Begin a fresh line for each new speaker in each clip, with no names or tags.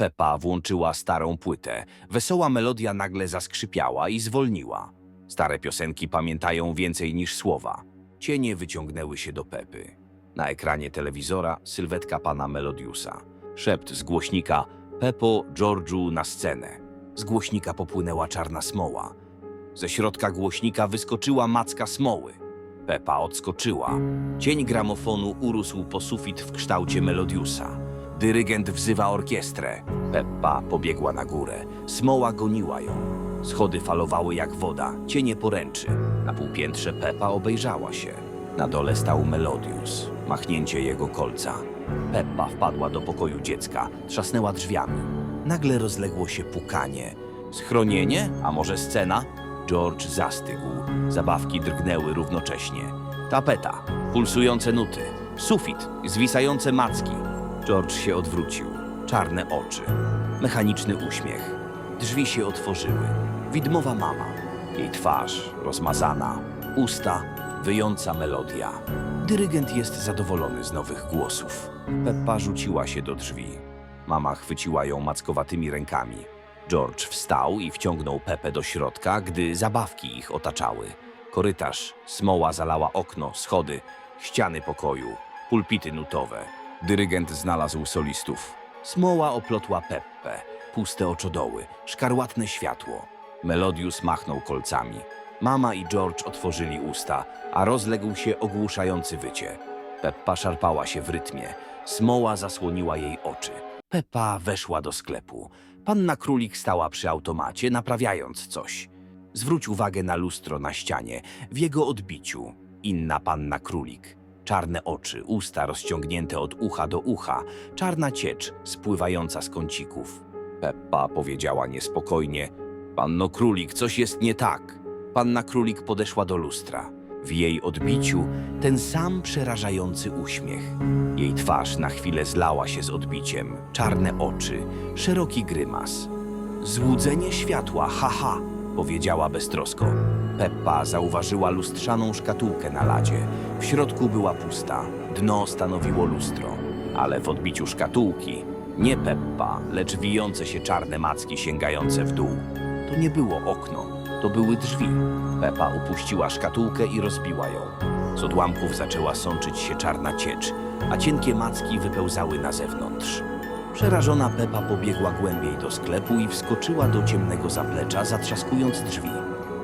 Pepa włączyła starą płytę. Wesoła melodia nagle zaskrzypiała i zwolniła. Stare piosenki pamiętają więcej niż słowa. Cienie wyciągnęły się do Pepy. Na ekranie telewizora sylwetka pana Melodiusa. Szept z głośnika Pepo, Georgiu na scenę. Z głośnika popłynęła czarna smoła. Ze środka głośnika wyskoczyła macka smoły. Pepa odskoczyła. Cień gramofonu urósł po sufit w kształcie Melodiusa. Dyrygent wzywa orkiestrę. Peppa pobiegła na górę. Smoła goniła ją. Schody falowały jak woda, cienie poręczy. Na półpiętrze Peppa obejrzała się. Na dole stał Melodius, machnięcie jego kolca. Peppa wpadła do pokoju dziecka, trzasnęła drzwiami. Nagle rozległo się pukanie. Schronienie? A może scena? George zastygł. Zabawki drgnęły równocześnie. Tapeta, pulsujące nuty, sufit, zwisające macki. George się odwrócił. Czarne oczy, mechaniczny uśmiech. Drzwi się otworzyły. Widmowa mama. Jej twarz rozmazana, usta, wyjąca melodia. Dyrygent jest zadowolony z nowych głosów. Peppa rzuciła się do drzwi. Mama chwyciła ją mackowatymi rękami. George wstał i wciągnął Pepę do środka, gdy zabawki ich otaczały. Korytarz, smoła zalała okno, schody, ściany pokoju, pulpity nutowe. Dyrygent znalazł solistów. Smoła oplotła Peppę, puste oczodoły, szkarłatne światło. Melodius machnął kolcami. Mama i George otworzyli usta, a rozległ się ogłuszający wycie. Peppa szarpała się w rytmie. Smoła zasłoniła jej oczy. Peppa weszła do sklepu. Panna Królik stała przy automacie, naprawiając coś. Zwróć uwagę na lustro na ścianie. W jego odbiciu inna panna Królik. Czarne oczy, usta rozciągnięte od ucha do ucha, czarna ciecz spływająca z kącików. Peppa powiedziała niespokojnie: Panno Królik, coś jest nie tak. Panna Królik podeszła do lustra. W jej odbiciu ten sam przerażający uśmiech. Jej twarz na chwilę zlała się z odbiciem, czarne oczy, szeroki grymas. Złudzenie światła, haha, powiedziała beztrosko. Peppa zauważyła lustrzaną szkatułkę na ladzie. W środku była pusta, dno stanowiło lustro, ale w odbiciu szkatułki nie Peppa, lecz wijące się czarne macki sięgające w dół. To nie było okno, to były drzwi. Pepa upuściła szkatułkę i rozbiła ją. Z odłamków zaczęła sączyć się czarna ciecz, a cienkie macki wypełzały na zewnątrz. Przerażona Pepa pobiegła głębiej do sklepu i wskoczyła do ciemnego zaplecza, zatrzaskując drzwi.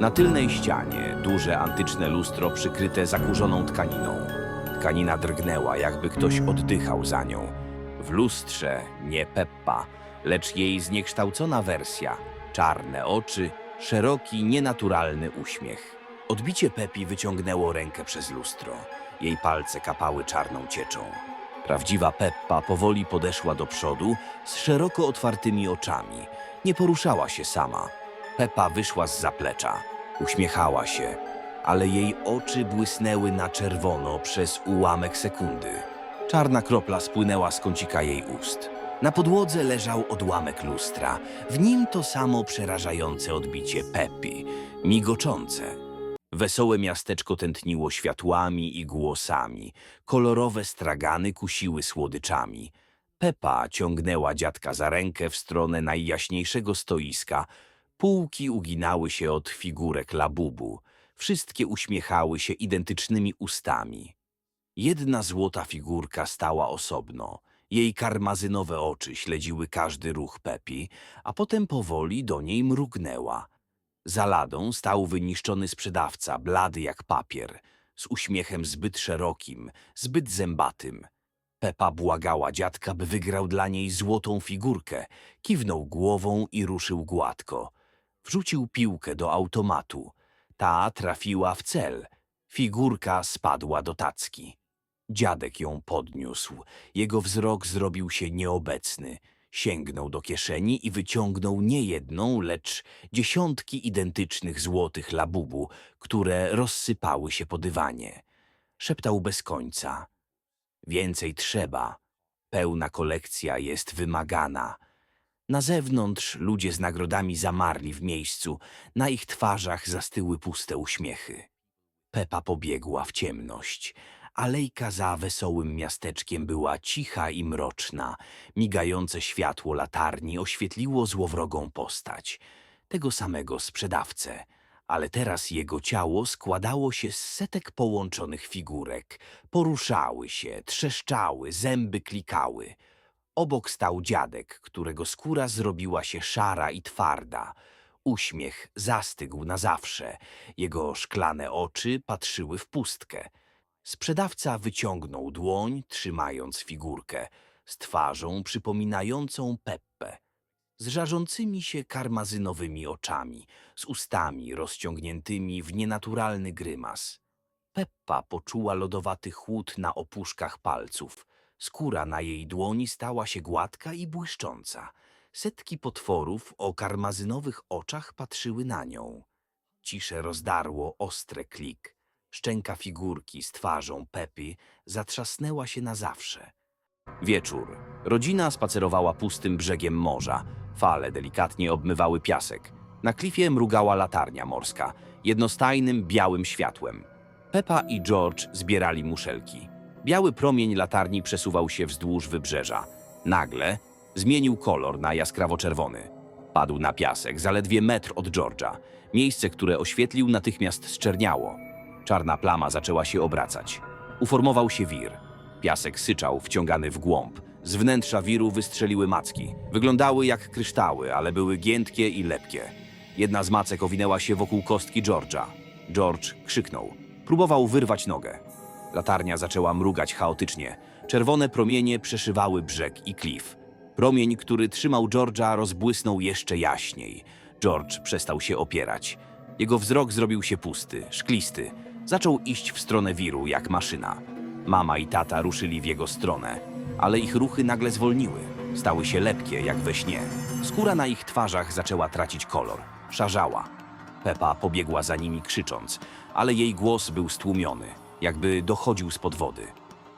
Na tylnej ścianie duże antyczne lustro przykryte zakurzoną tkaniną. Tkanina drgnęła, jakby ktoś oddychał za nią. W lustrze nie Peppa, lecz jej zniekształcona wersja. Czarne oczy, szeroki, nienaturalny uśmiech. Odbicie Pepi wyciągnęło rękę przez lustro. Jej palce kapały czarną cieczą. Prawdziwa Peppa powoli podeszła do przodu z szeroko otwartymi oczami. Nie poruszała się sama. Peppa wyszła z zaplecza. Uśmiechała się, ale jej oczy błysnęły na czerwono przez ułamek sekundy. Czarna kropla spłynęła z kącika jej ust. Na podłodze leżał odłamek lustra. W nim to samo przerażające odbicie Peppy, migoczące. Wesołe miasteczko tętniło światłami i głosami. Kolorowe stragany kusiły słodyczami. Pepa ciągnęła dziadka za rękę w stronę najjaśniejszego stoiska. Półki uginały się od figurek labubu. Wszystkie uśmiechały się identycznymi ustami. Jedna złota figurka stała osobno. Jej karmazynowe oczy śledziły każdy ruch Pepi, a potem powoli do niej mrugnęła. Za ladą stał wyniszczony sprzedawca, blady jak papier, z uśmiechem zbyt szerokim, zbyt zębatym. Pepa błagała dziadka, by wygrał dla niej złotą figurkę, kiwnął głową i ruszył gładko. Wrzucił piłkę do automatu. Ta trafiła w cel. Figurka spadła do tacki. Dziadek ją podniósł. Jego wzrok zrobił się nieobecny. Sięgnął do kieszeni i wyciągnął nie jedną, lecz dziesiątki identycznych złotych labubu, które rozsypały się po dywanie. Szeptał bez końca. Więcej trzeba. Pełna kolekcja jest wymagana. Na zewnątrz ludzie z nagrodami zamarli w miejscu. Na ich twarzach zastyły puste uśmiechy. Pepa pobiegła w ciemność, Alejka za wesołym miasteczkiem była cicha i mroczna. Migające światło latarni oświetliło złowrogą postać. Tego samego sprzedawcę. Ale teraz jego ciało składało się z setek połączonych figurek. Poruszały się, trzeszczały, zęby klikały. Obok stał dziadek, którego skóra zrobiła się szara i twarda. Uśmiech zastygł na zawsze. Jego szklane oczy patrzyły w pustkę. Sprzedawca wyciągnął dłoń, trzymając figurkę, z twarzą przypominającą Peppę, z żarzącymi się karmazynowymi oczami, z ustami rozciągniętymi w nienaturalny grymas. Peppa poczuła lodowaty chłód na opuszkach palców. Skóra na jej dłoni stała się gładka i błyszcząca. Setki potworów o karmazynowych oczach patrzyły na nią. Ciszę rozdarło ostre klik. Szczęka figurki z twarzą Pepy zatrzasnęła się na zawsze. Wieczór. Rodzina spacerowała pustym brzegiem morza. Fale delikatnie obmywały piasek. Na klifie mrugała latarnia morska, jednostajnym białym światłem. Pepa i George zbierali muszelki. Biały promień latarni przesuwał się wzdłuż wybrzeża. Nagle zmienił kolor na jaskrawo-czerwony. Padł na piasek, zaledwie metr od George'a. Miejsce, które oświetlił, natychmiast zczerniało. Czarna plama zaczęła się obracać. Uformował się wir. Piasek syczał, wciągany w głąb. Z wnętrza wiru wystrzeliły macki. Wyglądały jak kryształy, ale były giętkie i lepkie. Jedna z macek owinęła się wokół kostki George'a. George krzyknął. Próbował wyrwać nogę. Latarnia zaczęła mrugać chaotycznie. Czerwone promienie przeszywały brzeg i klif. Promień, który trzymał George'a, rozbłysnął jeszcze jaśniej. George przestał się opierać. Jego wzrok zrobił się pusty, szklisty. Zaczął iść w stronę wiru, jak maszyna. Mama i tata ruszyli w jego stronę, ale ich ruchy nagle zwolniły. Stały się lepkie, jak we śnie. Skóra na ich twarzach zaczęła tracić kolor. Szarzała. Pepa pobiegła za nimi krzycząc, ale jej głos był stłumiony, jakby dochodził spod wody.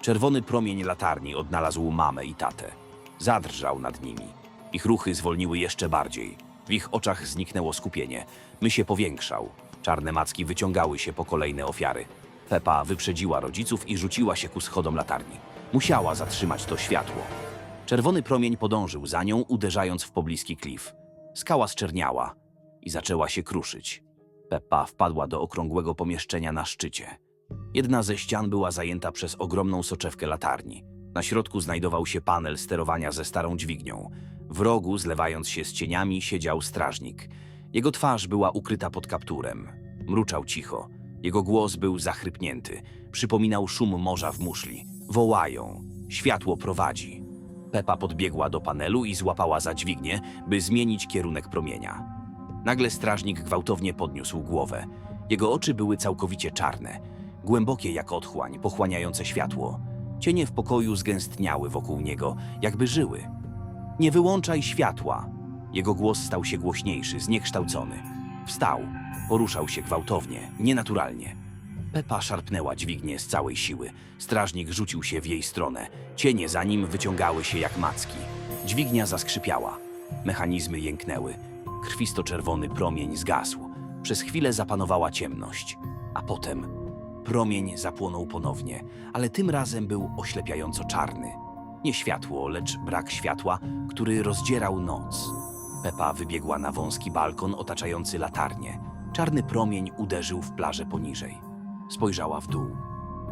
Czerwony promień latarni odnalazł mamę i tatę. Zadrżał nad nimi. Ich ruchy zwolniły jeszcze bardziej. W ich oczach zniknęło skupienie. My się powiększał. Czarne macki wyciągały się po kolejne ofiary. Pepa wyprzedziła rodziców i rzuciła się ku schodom latarni. Musiała zatrzymać to światło. Czerwony promień podążył za nią, uderzając w pobliski klif. Skała zczerniała i zaczęła się kruszyć. Peppa wpadła do okrągłego pomieszczenia na szczycie. Jedna ze ścian była zajęta przez ogromną soczewkę latarni. Na środku znajdował się panel sterowania ze starą dźwignią. W rogu, zlewając się z cieniami, siedział strażnik. Jego twarz była ukryta pod kapturem. Mruczał cicho. Jego głos był zachrypnięty. Przypominał szum morza w muszli. Wołają. Światło prowadzi. Pepa podbiegła do panelu i złapała za dźwignię, by zmienić kierunek promienia. Nagle strażnik gwałtownie podniósł głowę. Jego oczy były całkowicie czarne, głębokie jak otchłań, pochłaniające światło. Cienie w pokoju zgęstniały wokół niego, jakby żyły. Nie wyłączaj światła! Jego głos stał się głośniejszy, zniekształcony. Wstał, poruszał się gwałtownie, nienaturalnie. Pepa szarpnęła dźwignię z całej siły. Strażnik rzucił się w jej stronę. Cienie za nim wyciągały się jak macki. Dźwignia zaskrzypiała. Mechanizmy jęknęły. Krwisto-czerwony promień zgasł. Przez chwilę zapanowała ciemność. A potem promień zapłonął ponownie, ale tym razem był oślepiająco czarny. Nie światło, lecz brak światła, który rozdzierał noc. Pepa wybiegła na wąski balkon otaczający latarnię. Czarny promień uderzył w plażę poniżej. Spojrzała w dół.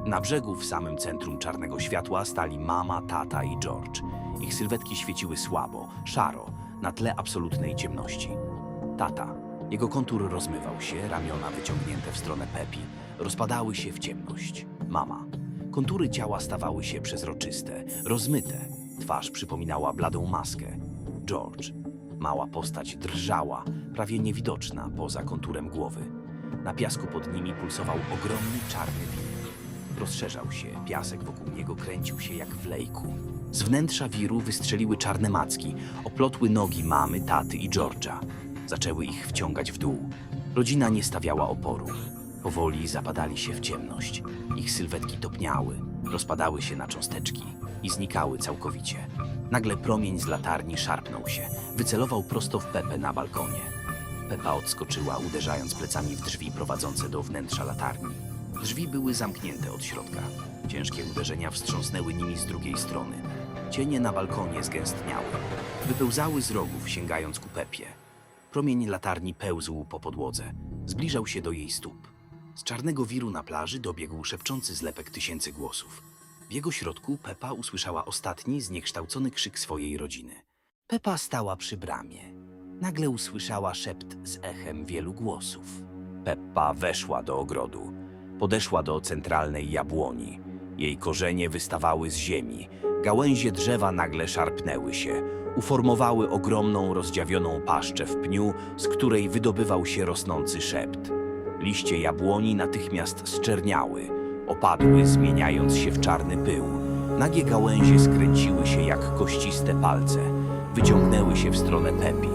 Na brzegu w samym centrum czarnego światła stali mama, tata i George. Ich sylwetki świeciły słabo, szaro, na tle absolutnej ciemności. Tata. Jego kontur rozmywał się, ramiona wyciągnięte w stronę Pepi, rozpadały się w ciemność. Mama. Kontury ciała stawały się przezroczyste, rozmyte. Twarz przypominała bladą maskę. George. Mała postać drżała, prawie niewidoczna poza konturem głowy. Na piasku pod nimi pulsował ogromny czarny wir. Rozszerzał się, piasek wokół niego kręcił się jak w lejku. Z wnętrza wiru wystrzeliły czarne macki, oplotły nogi mamy, taty i George'a. Zaczęły ich wciągać w dół. Rodzina nie stawiała oporu. Powoli zapadali się w ciemność. Ich sylwetki topniały, rozpadały się na cząsteczki i znikały całkowicie. Nagle promień z latarni szarpnął się, wycelował prosto w Pepę na balkonie. Pepa odskoczyła, uderzając plecami w drzwi prowadzące do wnętrza latarni. Drzwi były zamknięte od środka. Ciężkie uderzenia wstrząsnęły nimi z drugiej strony. Cienie na balkonie zgęstniały. Wypełzały z rogów, sięgając ku Pepie. Promień latarni pełzł po podłodze. Zbliżał się do jej stóp. Z czarnego wiru na plaży dobiegł szepczący zlepek tysięcy głosów. W jego środku Pepa usłyszała ostatni, zniekształcony krzyk swojej rodziny. Pepa stała przy bramie. Nagle usłyszała szept z echem wielu głosów. Peppa weszła do ogrodu. Podeszła do centralnej jabłoni. Jej korzenie wystawały z ziemi. Gałęzie drzewa nagle szarpnęły się. Uformowały ogromną, rozdziawioną paszczę w pniu, z której wydobywał się rosnący szept. Liście jabłoni natychmiast zczerniały, opadły, zmieniając się w czarny pył. Nagie gałęzie skręciły się jak kościste palce, wyciągnęły się w stronę Pepi.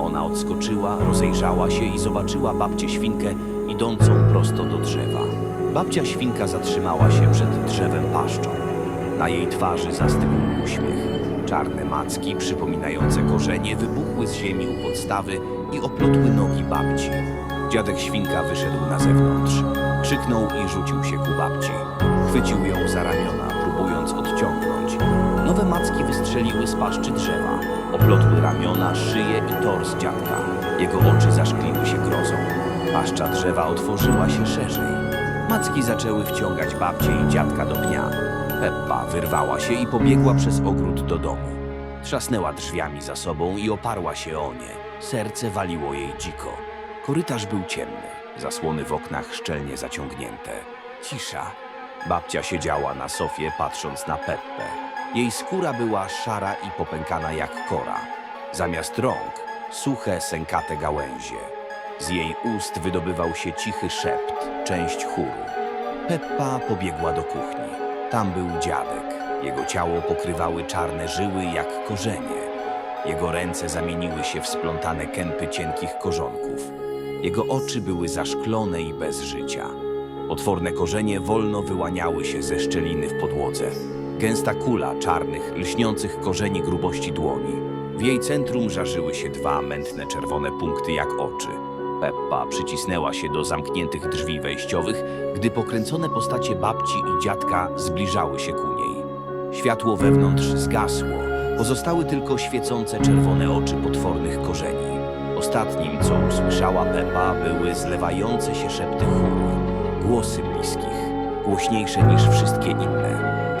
Ona odskoczyła, rozejrzała się i zobaczyła babcię świnkę idącą prosto do drzewa. Babcia świnka zatrzymała się przed drzewem paszczą. Na jej twarzy zastygł uśmiech. Czarne macki, przypominające korzenie, wybuchły z ziemi u podstawy i oplotły nogi babci. Dziadek świnka wyszedł na zewnątrz. Krzyknął i rzucił się ku babci. Chwycił ją za ramiona, próbując odciągnąć. Nowe macki wystrzeliły z paszczy drzewa. Oplotły ramiona, szyję i tors dziadka. Jego oczy zaszkliły się grozą. Paszcza drzewa otworzyła się szerzej. Macki zaczęły wciągać babcię i dziadka do pnia. Peppa wyrwała się i pobiegła przez ogród do domu. Trzasnęła drzwiami za sobą i oparła się o nie. Serce waliło jej dziko. Korytarz był ciemny, zasłony w oknach szczelnie zaciągnięte. Cisza. Babcia siedziała na sofie, patrząc na Peppę. Jej skóra była szara i popękana jak kora. Zamiast rąk, suche, sękate gałęzie. Z jej ust wydobywał się cichy szept, część chóru. Peppa pobiegła do kuchni. Tam był dziadek. Jego ciało pokrywały czarne żyły jak korzenie. Jego ręce zamieniły się w splątane kępy cienkich korzonków. Jego oczy były zaszklone i bez życia. Potworne korzenie wolno wyłaniały się ze szczeliny w podłodze. Gęsta kula czarnych, lśniących korzeni grubości dłoni. W jej centrum żarzyły się dwa mętne czerwone punkty jak oczy. Peppa przycisnęła się do zamkniętych drzwi wejściowych, gdy pokręcone postacie babci i dziadka zbliżały się ku niej. Światło wewnątrz zgasło, pozostały tylko świecące czerwone oczy potwornych korzeni. Ostatnim, co usłyszała Pepa, były zlewające się szepty chóru, głosy bliskich, głośniejsze niż wszystkie inne.